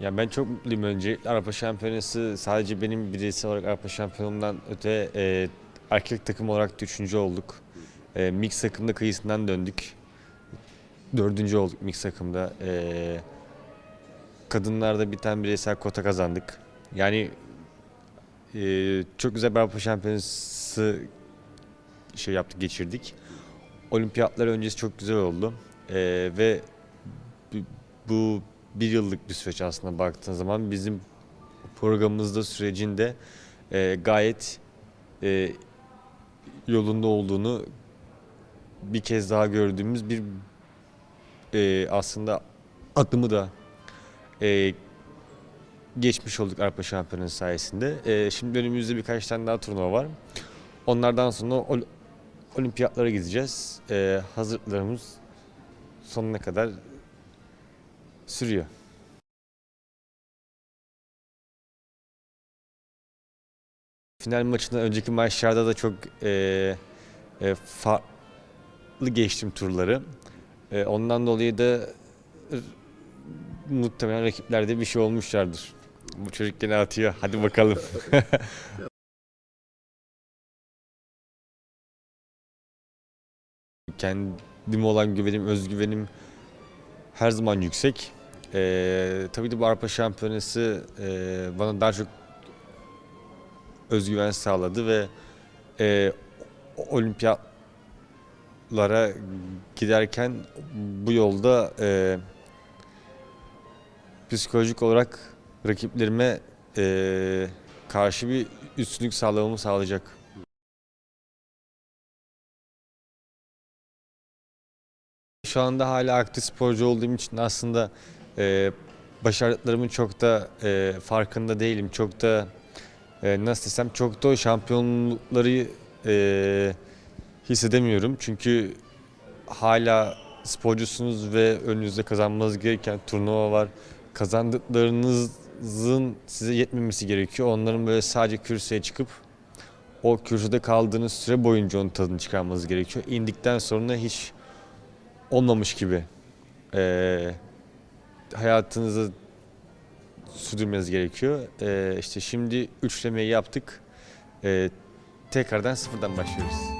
Ya ben çok mutluyum önce. Avrupa Şampiyonası sadece benim bireysel olarak Avrupa Şampiyonumdan öte e, erkek takım olarak da üçüncü olduk. E, mix takımda kıyısından döndük. Dördüncü olduk mix takımda. E, kadınlarda bir tane bireysel kota kazandık. Yani e, çok güzel bir Avrupa Şampiyonası şey yaptık, geçirdik. Olimpiyatlar öncesi çok güzel oldu. E, ve bu bir yıllık bir süreç aslında baktığın zaman bizim programımızda sürecinde e, gayet e, yolunda olduğunu bir kez daha gördüğümüz bir e, aslında adımı da e, geçmiş olduk Avrupa Şampiyonası sayesinde. E, şimdi önümüzde birkaç tane daha turnuva var. Onlardan sonra ol- olimpiyatlara gideceğiz. E, hazırlıklarımız sonuna kadar sürüyor. Final maçından önceki maçlarda da çok e, e, farklı geçtim turları. E, ondan dolayı da muhtemelen rakiplerde bir şey olmuşlardır. Bu çocuk gene atıyor. Hadi bakalım. Kendime olan güvenim, özgüvenim her zaman yüksek. Ee, tabii de bu Avrupa Şampiyonası e, bana daha çok özgüven sağladı ve e, olimpiyatlara giderken bu yolda e, psikolojik olarak rakiplerime e, karşı bir üstünlük sağlamamı sağlayacak. Şu anda hala aktif sporcu olduğum için aslında e, başardıklarımın çok da e, farkında değilim. Çok da e, nasıl desem çok da o şampiyonlukları e, hissedemiyorum. Çünkü hala sporcusunuz ve önünüzde kazanmanız gereken turnuva var. Kazandıklarınızın size yetmemesi gerekiyor. Onların böyle sadece kürsüye çıkıp o kürsüde kaldığınız süre boyunca onun tadını çıkarmanız gerekiyor. İndikten sonra hiç olmamış gibi eee hayatınızı sürdürmeniz gerekiyor. Eee işte şimdi üçlemeyi yaptık. Eee tekrardan sıfırdan başlıyoruz.